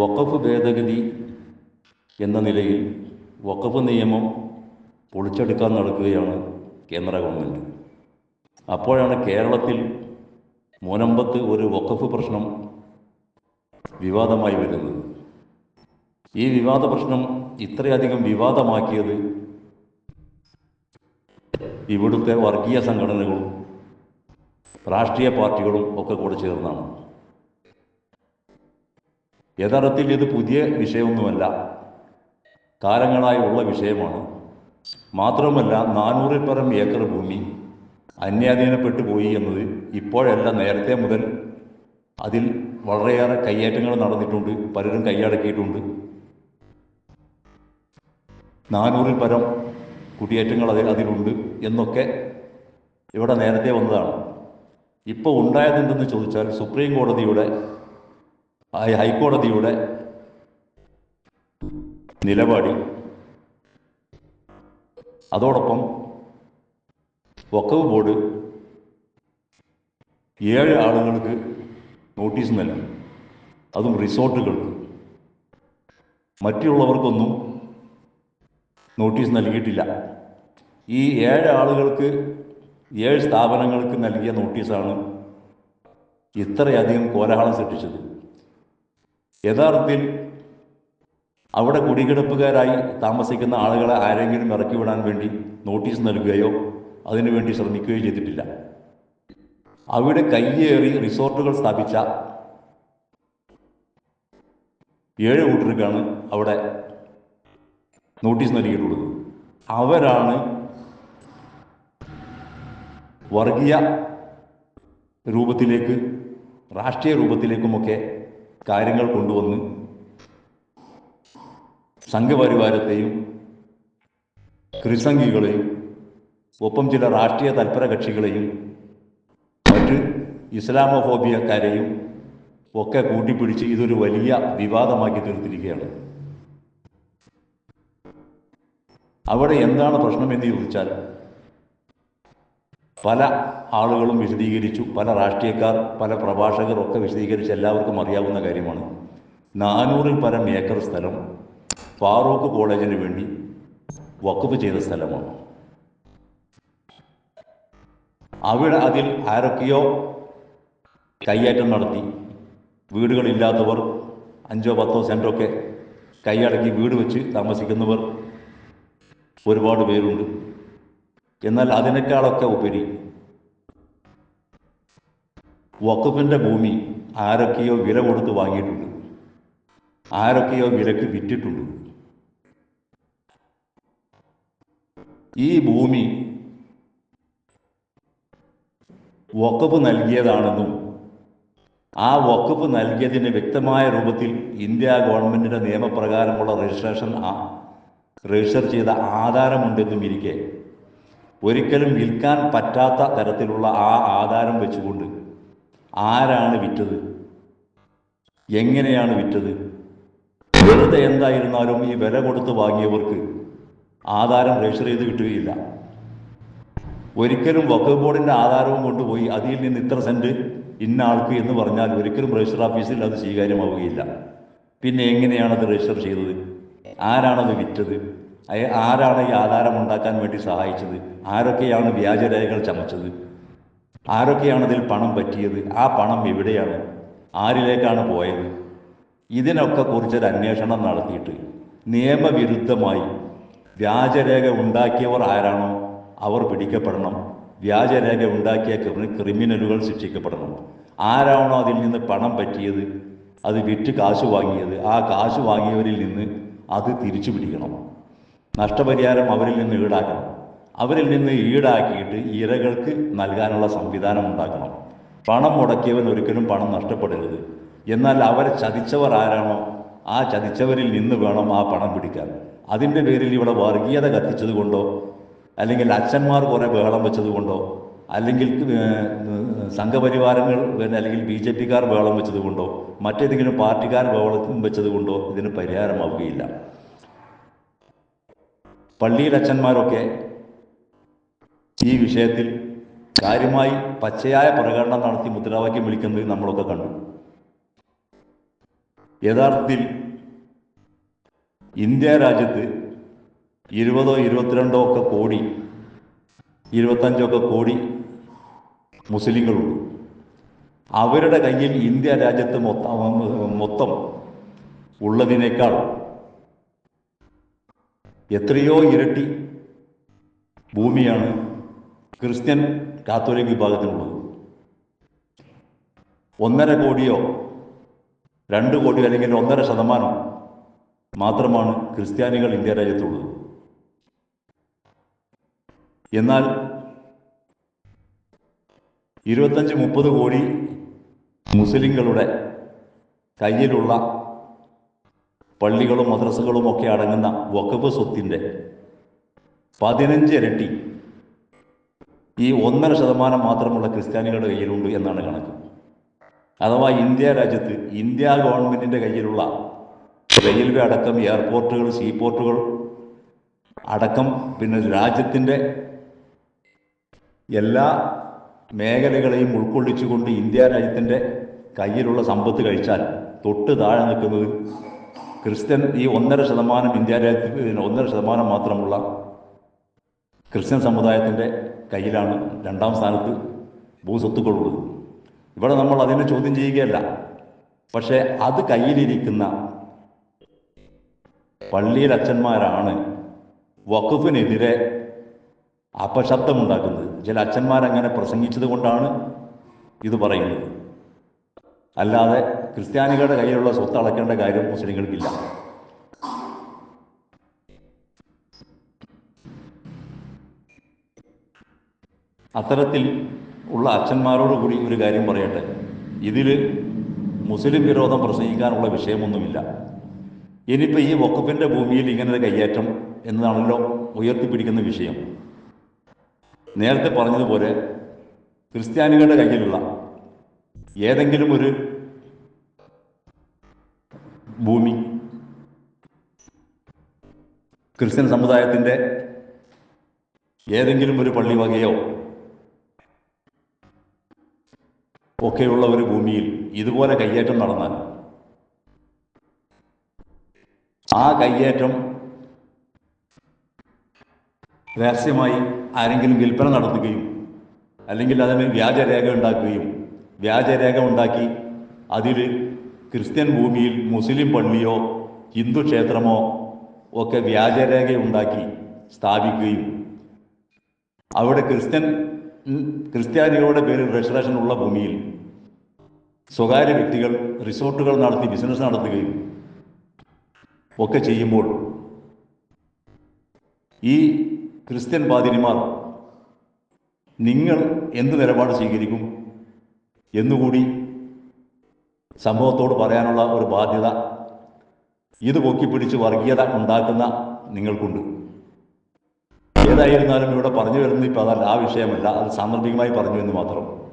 വഖഫ് ഭേദഗതി എന്ന നിലയിൽ വഖഫ് നിയമം പൊളിച്ചെടുക്കാൻ നടക്കുകയാണ് കേന്ദ്ര ഗവൺമെന്റ് അപ്പോഴാണ് കേരളത്തിൽ മുനമ്പത്ത് ഒരു വഖഫ് പ്രശ്നം വിവാദമായി വരുന്നത്. ഈ വിവാദ പ്രശ്നം ഇത്രയധികം വിവാദമാക്കിയത് ഇവിടുത്തെ വർഗീയ സംഘടനകളും രാഷ്ട്രീയ പാർട്ടികളും ഒക്കെ കൂടെ ചേർന്നാണ്. യഥാർത്ഥത്തിൽ ഇത് പുതിയ വിഷയമൊന്നുമല്ല. കാലങ്ങളായി ഉള്ള വിഷയമാണ്. മാത്രമല്ല നാനൂറിൽ പരം ഏക്കർ ഭൂമി അന്യാധീനപ്പെട്ടു പോയി എന്നത് ഇപ്പോഴല്ല നേരത്തെ മുതൽ അതിൽ വളരെയേറെ കയ്യേറ്റങ്ങൾ നടന്നിട്ടുണ്ട് പലരും കൈയടക്കിയിട്ടുണ്ട്. നാനൂറിൽ പരം കുടിയേറ്റങ്ങൾ അതിൽ അതിലുണ്ട് എന്നൊക്കെ ഇവിടെ നേരത്തെ വന്നതാണ്. ഇപ്പോൾ ഉണ്ടായതെന്തെന്ന് ചോദിച്ചാൽ സുപ്രീം കോടതിയുടെ ഹൈക്കോടതിയുടെ നിലപാടിൽ അതോടൊപ്പം വക്കവ് ബോർഡ് ഏഴ് ആളുകൾക്ക് നോട്ടീസ് നൽകി. അതും റിസോർട്ടുകൾക്ക് മറ്റുള്ളവർക്കൊന്നും നോട്ടീസ് നൽകിയിട്ടില്ല. ഈ ഏഴ് ആളുകൾക്ക് ഏഴ് സ്ഥാപനങ്ങൾക്ക് നൽകിയ നോട്ടീസാണ് ഇത്രയധികം കോലാഹലം സൃഷ്ടിച്ചത്. യഥാർത്ഥത്തിൽ അവിടെ കുടികിടപ്പുകാരായി താമസിക്കുന്ന ആളുകളെ ആരെങ്കിലും ഇറക്കി വിടാൻ വേണ്ടി നോട്ടീസ് നൽകുകയോ അതിനുവേണ്ടി ശ്രമിക്കുകയോ ചെയ്തിട്ടില്ല. അവിടെ കയ്യേറി റിസോർട്ടുകൾ സ്ഥാപിച്ച ഏഴ് കൂട്ടർക്കാണ് അവിടെ നോട്ടീസ് നൽകിയിട്ടുള്ളത്. അവരാണ് വർഗീയ രൂപത്തിലേക്ക് രാഷ്ട്രീയ രൂപത്തിലേക്കുമൊക്കെ കാര്യങ്ങൾ കൊണ്ടുവന്ന് സംഘപരിവാരത്തെയും ക്രിസംഗികളെയും ഒപ്പം ചില രാഷ്ട്രീയ തൽപര കക്ഷികളെയും മറ്റ് ഇസ്ലാമോഫോബിയക്കാരെയും ഒക്കെ കൂട്ടിപ്പിടിച്ച് ഇതൊരു വലിയ വിവാദമാക്കി തീർത്തിരിക്കുകയാണ്. അവിടെ എന്താണ് പ്രശ്നമെന്ന് ചോദിച്ചാൽ പല ആളുകളും വിശദീകരിച്ചു. പല രാഷ്ട്രീയക്കാർ പല പ്രഭാഷകർ ഒക്കെ വിശദീകരിച്ച് എല്ലാവർക്കും അറിയാവുന്ന കാര്യമാണ്. നാനൂറിൽ പരം ഏക്കർ സ്ഥലം ഫാറൂഖ് കോളേജിന് വേണ്ടി വഖഫ് ചെയ്ത സ്ഥലമാണ്. അവിടെ അതിൽ ആരൊക്കെയോ കൈയേറ്റം നടത്തി. വീടുകളില്ലാത്തവർ അഞ്ചോ പത്തോ സെന്റൊക്കെ കൈയടക്കി വീട് വെച്ച് താമസിക്കുന്നവർ ഒരുപാട് പേരുണ്ട്. എന്നാൽ അതിനേക്കാളൊക്കെ ഉപരി വഖഫിന്റെ ഭൂമി ആരൊക്കെയോ വില കൊടുത്ത് വാങ്ങിയിട്ടുണ്ട്. ആരൊക്കെയോ വിലക്ക് വിറ്റിട്ടുണ്ട്. ഈ ഭൂമി വക്കപ്പ് നൽകിയതാണെന്നും ആ വക്കപ്പ് നൽകിയതിന് വ്യക്തമായ രൂപത്തിൽ ഇന്ത്യ ഗവൺമെന്റിന്റെ നിയമപ്രകാരമുള്ള രജിസ്ട്രേഷൻ രജിസ്റ്റർ ചെയ്ത ആധാരമുണ്ടെന്നും ഇരിക്കെ ഒരിക്കലും വിൽക്കാൻ പറ്റാത്ത തരത്തിലുള്ള ആ ആധാരം വെച്ചുകൊണ്ട് ആരാണ് വിറ്റത്? എങ്ങനെയാണ് വിറ്റത്? വെറുതെ എന്തായിരുന്നാലും ഈ വില കൊടുത്ത് വാങ്ങിയവർക്ക് ആധാരം രജിസ്റ്റർ ചെയ്ത് കിട്ടുകയില്ല. ഒരിക്കലും വഖഫ് ബോർഡിന്റെ ആധാരവും കൊണ്ടുപോയി അതിൽ നിന്ന് ഇത്ര സെന്റ് ഇന്ന ആൾക്ക് എന്ന് പറഞ്ഞാൽ ഒരിക്കലും രജിസ്റ്റർ ഓഫീസിൽ അത് സ്വീകാര്യമാവുകയില്ല. പിന്നെ എങ്ങനെയാണ് അത് രജിസ്റ്റർ ചെയ്തത്? ആരാണത് വിറ്റത്? ആരാണ് ഈ ആധാരം ഉണ്ടാക്കാൻ വേണ്ടി സഹായിച്ചത്? ആരൊക്കെയാണ് വ്യാജരേഖകൾ ചമച്ചത്? ആരൊക്കെയാണ് ഇതിൽ പണം പറ്റിയത്? ആ പണം എവിടെയാണ്? ആരിലേക്കാണ് പോയത്? ഇതിനൊക്കെ കുറിച്ചൊരു അന്വേഷണം നടത്തിയിട്ട് നിയമവിരുദ്ധമായി വ്യാജരേഖ ഉണ്ടാക്കിയവർ ആരാണോ അവർ പിടിക്കപ്പെടണം. വ്യാജരേഖ ഉണ്ടാക്കിയ ക്രിമി- ക്രിമിനലുകൾ ശിക്ഷിക്കപ്പെടണം. ആരാണോ അതിൽ നിന്ന് പണം പറ്റിയത്? അത് വിറ്റ് കാശ് വാങ്ങിയത്. ആ കാശ് വാങ്ങിയവരിൽ നിന്ന് അത് തിരിച്ചു പിടിക്കണം നഷ്ടപരിഹാരം അവരിൽ നിന്ന് ഈടാക്കണം. അവരിൽ നിന്ന് ഈടാക്കിയിട്ട് ഇരകൾക്ക് നൽകാനുള്ള സംവിധാനം ഉണ്ടാക്കണം. പണം മുടക്കിയവൻ ഒരിക്കലും പണം നഷ്ടപ്പെടരുത്. എന്നാൽ അവരെ ചതിച്ചവർ ആരാണോ ആ ചതിച്ചവരിൽ നിന്ന് വേണം ആ പണം പിടിക്കാൻ. അതിന്റെ പേരിൽ ഇവിടെ വർഗീയത കത്തിച്ചത് കൊണ്ടോ അല്ലെങ്കിൽ അച്ഛന്മാർ കുറേ ബഹളം വെച്ചത് കൊണ്ടോ അല്ലെങ്കിൽ സംഘപരിവാരങ്ങൾ അല്ലെങ്കിൽ ബി ജെ പിക്കാർ ബഹളം വെച്ചത് കൊണ്ടോ മറ്റേതെങ്കിലും പാർട്ടിക്കാർ ബഹളം വെച്ചത് കൊണ്ടോ ഇതിന് പരിഹാരമാവുകയില്ല. പള്ളിയിലച്ഛന്മാരൊക്കെ ഈ വിഷയത്തിൽ കാര്യമായി പച്ചയായ പ്രകടനം നടത്തി മുദ്രാവാക്യം വിളിക്കുന്നത് നമ്മളൊക്കെ കണ്ടു. യഥാർത്ഥത്തിൽ ഇന്ത്യ രാജ്യത്ത് ഇരുപതോ ഇരുപത്തിരണ്ടോ ഒക്കെ കോടി ഇരുപത്തഞ്ചോ ഒക്കെ കോടി മുസ്ലിങ്ങളുണ്ട്. അവരുടെ കയ്യിൽ ഇന്ത്യ രാജ്യത്ത് മൊത്തം മൊത്തം ഉള്ളതിനേക്കാൾ എത്രയോ ഇരട്ടി ഭൂമിയാണ് ക്രിസ്ത്യൻ കാത്തോലിക് വിഭാഗത്തിനുള്ളത് ഒന്നര കോടിയോ രണ്ട് കോടിയോ അല്ലെങ്കിൽ ഒന്നര ശതമാനം മാത്രമാണ് ക്രിസ്ത്യാനികൾ ഇന്ത്യ രാജ്യത്തുള്ളത്. എന്നാൽ ഇരുപത്തഞ്ച് മുപ്പത് കോടി മുസ്ലിങ്ങളുടെ കയ്യിലുള്ള പള്ളികളും മദ്രസകളും ഒക്കെ അടങ്ങുന്ന വഖഫ് സ്വത്തിന്റെ പതിനഞ്ച് ഇരട്ടി ഈ ഒന്നര ശതമാനം മാത്രമുള്ള ക്രിസ്ത്യാനികളുടെ കയ്യിലുണ്ട് എന്നാണ് കണക്ക്. അഥവാ ഇന്ത്യ രാജ്യത്ത് ഇന്ത്യ ഗവൺമെന്റിന്റെ കയ്യിലുള്ള റെയിൽവേ അടക്കം എയർപോർട്ടുകൾ സീപോർട്ടുകൾ അടക്കം പിന്നെ രാജ്യത്തിന്റെ എല്ലാ മേഖലകളെയും ഉൾക്കൊള്ളിച്ചുകൊണ്ട് ഇന്ത്യ രാജ്യത്തിന്റെ കയ്യിലുള്ള സമ്പത്ത് കഴിച്ചാൽ തൊട്ട് താഴെ നിൽക്കുന്നത് ക്രിസ്ത്യൻ ഈ ഒന്നര ശതമാനം ഇന്ത്യ രാജ്യത്തിന് ഒന്നര ശതമാനം മാത്രമുള്ള ക്രിസ്ത്യൻ സമുദായത്തിന്റെ കയ്യിലാണ് രണ്ടാം സ്ഥാനത്ത് ഭൂസ്വത്തുക്കളുള്ളത് ഇവിടെ നമ്മൾ അതിനെ ചോദ്യം ചെയ്യുകയല്ല. പക്ഷേ അത് കയ്യിലിരിക്കുന്ന പള്ളിയിൽ അച്ഛന്മാരാണ് വഖഫിനെതിരെ അപശബ്ദമുണ്ടാക്കുന്നത്. ചില അച്ഛന്മാരങ്ങനെ പ്രസംഗിച്ചത് കൊണ്ടാണ് ഇത് പറയുന്നത്. അല്ലാതെ ക്രിസ്ത്യാനികളുടെ കയ്യിലുള്ള സ്വത്ത് അളക്കേണ്ട കാര്യം മുസ്ലിങ്ങൾക്കില്ല. അത്തരത്തിൽ ഉള്ള അച്ഛന്മാരോട് കൂടി ഒരു കാര്യം പറയട്ടെ. ഇതിൽ മുസ്ലിം വിരോധം പ്രസംഗിക്കാനുള്ള വിഷയമൊന്നുമില്ല. ഇനിയിപ്പോൾ ഈ വക്കഫിന്റെ ഭൂമിയിൽ ഇങ്ങനെ കയ്യേറ്റം എന്നതാണല്ലോ ഉയർത്തിപ്പിടിക്കുന്ന വിഷയം. നേരത്തെ പറഞ്ഞതുപോലെ ക്രിസ്ത്യാനികളുടെ കയ്യിലുള്ള ഏതെങ്കിലും ഒരു ഭൂമി. ക്രിസ്ത്യൻ സമുദായത്തിന്റെ ഏതെങ്കിലും ഒരു പള്ളി വകയോ ഒക്കെയുള്ള ഒരു ഭൂമിയിൽ ഇതുപോലെ കയ്യേറ്റം നടന്നാൽ ആ കയ്യേറ്റം രഹസ്യമായി ആരെങ്കിലും വിൽപ്പന നടത്തുകയും അല്ലെങ്കിൽ അതിന് വ്യാജരേഖ ഉണ്ടാക്കുകയും വ്യാജരേഖ ഉണ്ടാക്കി അതിൽ ക്രിസ്ത്യൻ ഭൂമിയിൽ മുസ്ലിം പള്ളിയോ ഹിന്ദു ക്ഷേത്രമോ ഒക്കെ വ്യാജരേഖയുണ്ടാക്കി സ്ഥാപിക്കുകയും. അവിടെ ക്രിസ്ത്യൻ ക്രിസ്ത്യാനികളുടെ പേരിൽ രജിസ്ട്രേഷൻ ഉള്ള ഭൂമിയിൽ സ്വകാര്യ വ്യക്തികൾ റിസോർട്ടുകൾ നടത്തി ബിസിനസ് നടത്തുകയും ഒക്കെ ചെയ്യുമ്പോൾ ഈ ക്രിസ്ത്യൻ പാതിരിമാർ നിങ്ങൾ എന്ത് നിലപാട് സ്വീകരിക്കും എന്നുകൂടി സംഭവത്തോട് പറയാനുള്ള ഒരു ബാധ്യത ഇത് പൊക്കിപ്പിടിച്ച് വർഗീയത ഉണ്ടാക്കുന്ന നിങ്ങൾക്കുണ്ട്. ഏതായിരുന്നാലും ഇവിടെ പറഞ്ഞു വരുന്നത് ഇപ്പം അതല്ല ആ വിഷയമല്ല. അത് സാന്ദർഭികമായി പറഞ്ഞു എന്ന് മാത്രം.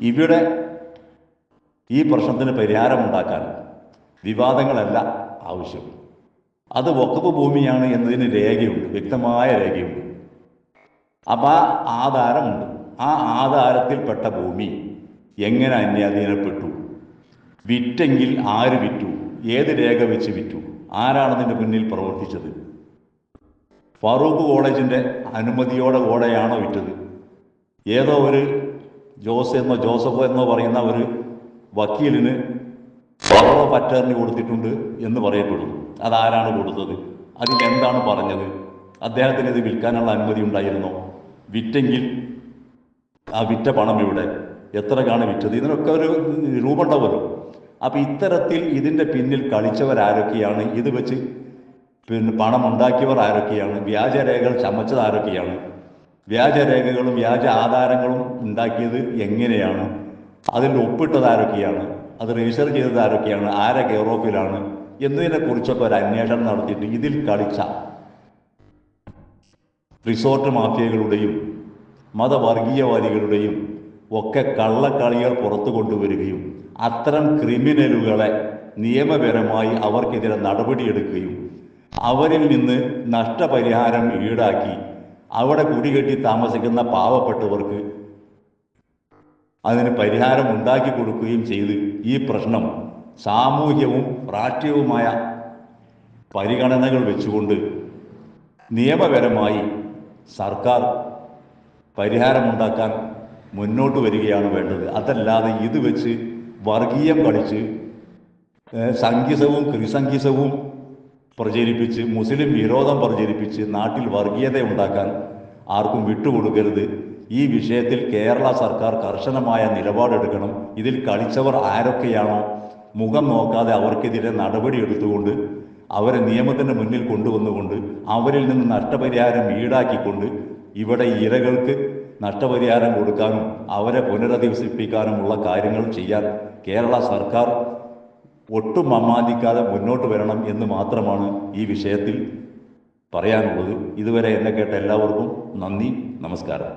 ഇവിടെ ഈ പ്രശ്നത്തിന് പരിഹാരമുണ്ടാക്കാൻ വിവാദങ്ങളല്ല ആവശ്യം. അത് വക്കപ്പ് ഭൂമിയാണ് എന്നതിന് രേഖയുണ്ട് വ്യക്തമായ രേഖയുണ്ട്. അപ്പം ആ ആധാരമുണ്ട്. ആ ആധാരത്തിൽപ്പെട്ട ഭൂമി എങ്ങനെ അന്യാധീനപ്പെട്ടു വിറ്റെങ്കിൽ ആര് വിറ്റു? ഏത് രേഖ വെച്ച് വിറ്റു? ആരാണതിന്റെ മുന്നിൽ പ്രവർത്തിച്ചത്? ഫാറൂഖ് കോളേജിന്റെ അനുമതിയോടെ കൂടെയാണോ വിറ്റത്? ഏതോ ഒരു ജോസ് എന്നോ ജോസഫ് എന്നോ പറയുന്ന ഒരു വക്കീലിന് ഫറോ പറ്റേറിന് കൊടുത്തിട്ടുണ്ട് എന്ന് പറയപ്പെടുന്നു അതാരാണ് കൊടുത്തത്? അതിലെന്താണ് പറഞ്ഞത്? അദ്ദേഹത്തിന് ഇത് വിൽക്കാനുള്ള അനുമതി ഉണ്ടായിരുന്നോ? വിറ്റെങ്കിൽ ആ വിറ്റ പണം ഇവിടെ എത്രക്കാണ് വിറ്റത്? ഇതിനൊക്കെ ഒരു രൂപം ഉണ്ടാവുമല്ലോ അപ്പം ഇത്തരത്തിൽ ഇതിന്റെ പിന്നിൽ കളിച്ചവരാരൊക്കെയാണ്? ഇത് വെച്ച് പിന്നെ പണം ഉണ്ടാക്കിയവർ ആരൊക്കെയാണ്? വ്യാജരേഖകൾ ചമച്ചത് ആരൊക്കെയാണ്? വ്യാജരേഖകളും വ്യാജ ആധാരങ്ങളും ഉണ്ടാക്കിയത് എങ്ങനെയാണ്? അതിൽ ഒപ്പിട്ടത് ആരൊക്കെയാണ്? അത് രജിസ്റ്റർ ചെയ്തത് ആരൊക്കെയാണ്? ആരെ കെയർ ഓഫിലാണ് എന്നതിനെക്കുറിച്ചൊക്കെ ഒരു അന്വേഷണം നടത്തിയിട്ട് ഇതിൽ കളിച്ച റിസോർട്ട് മാഫിയകളുടെയും മതവർഗീയവാദികളുടെയും ഒക്കെ കള്ളക്കളികൾ പുറത്തു കൊണ്ടുവരികയും അത്തരം ക്രിമിനലുകളെ നിയമപരമായി അവർക്കെതിരെ നടപടിയെടുക്കുകയും അവരിൽ നിന്ന് നഷ്ടപരിഹാരം ഈടാക്കി അവിടെ കുടികെട്ടി താമസിക്കുന്ന പാവപ്പെട്ടവർക്ക് അതിന് പരിഹാരം ഉണ്ടാക്കി കൊടുക്കുകയും ചെയ്ത് ഈ പ്രശ്നം സാമൂഹ്യവും രാഷ്ട്രീയവുമായ പരിഗണനകൾ വെച്ചുകൊണ്ട് നിയമപരമായി സർക്കാർ പരിഹാരമുണ്ടാക്കാൻ മുന്നോട്ട് വരികയാണ് വേണ്ടത്. അതല്ലാതെ ഇത് വെച്ച് വർഗീയം കളിച്ച് സംഗീതവും ക്രിസംഘിസവും പ്രചരിപ്പിച്ച് മുസ്ലിം വിരോധം പ്രചരിപ്പിച്ച് നാട്ടിൽ വർഗീയത ഉണ്ടാക്കാൻ ആർക്കും വിട്ടുകൊടുക്കരുത്. ഈ വിഷയത്തിൽ കേരള സർക്കാർ കർശനമായ നിലപാടെടുക്കണം. ഇതിൽ കളിച്ചവർ ആരൊക്കെയാണോ മുഖം നോക്കാതെ അവർക്കെതിരെ നടപടി എടുത്തുകൊണ്ട് അവരെ നിയമത്തിന് മുന്നിൽ കൊണ്ടുവന്നുകൊണ്ട് അവരിൽ നിന്ന് നഷ്ടപരിഹാരം ഈടാക്കിക്കൊണ്ട് ഇവിടെ ഇരകൾക്ക് നഷ്ടപരിഹാരം കൊടുക്കാനും അവരെ പുനരധിവസിപ്പിക്കാനുമുള്ള കാര്യങ്ങൾ ചെയ്യാൻ കേരള സർക്കാർ ഒട്ടും അമാനിക്കാതെ മുന്നോട്ട് വരണം എന്ന് മാത്രമാണ് ഈ വിഷയത്തിൽ പറയാനുള്ളത്. ഇതുവരെ എന്നെ കേട്ട എല്ലാവർക്കും നന്ദി നമസ്കാരം.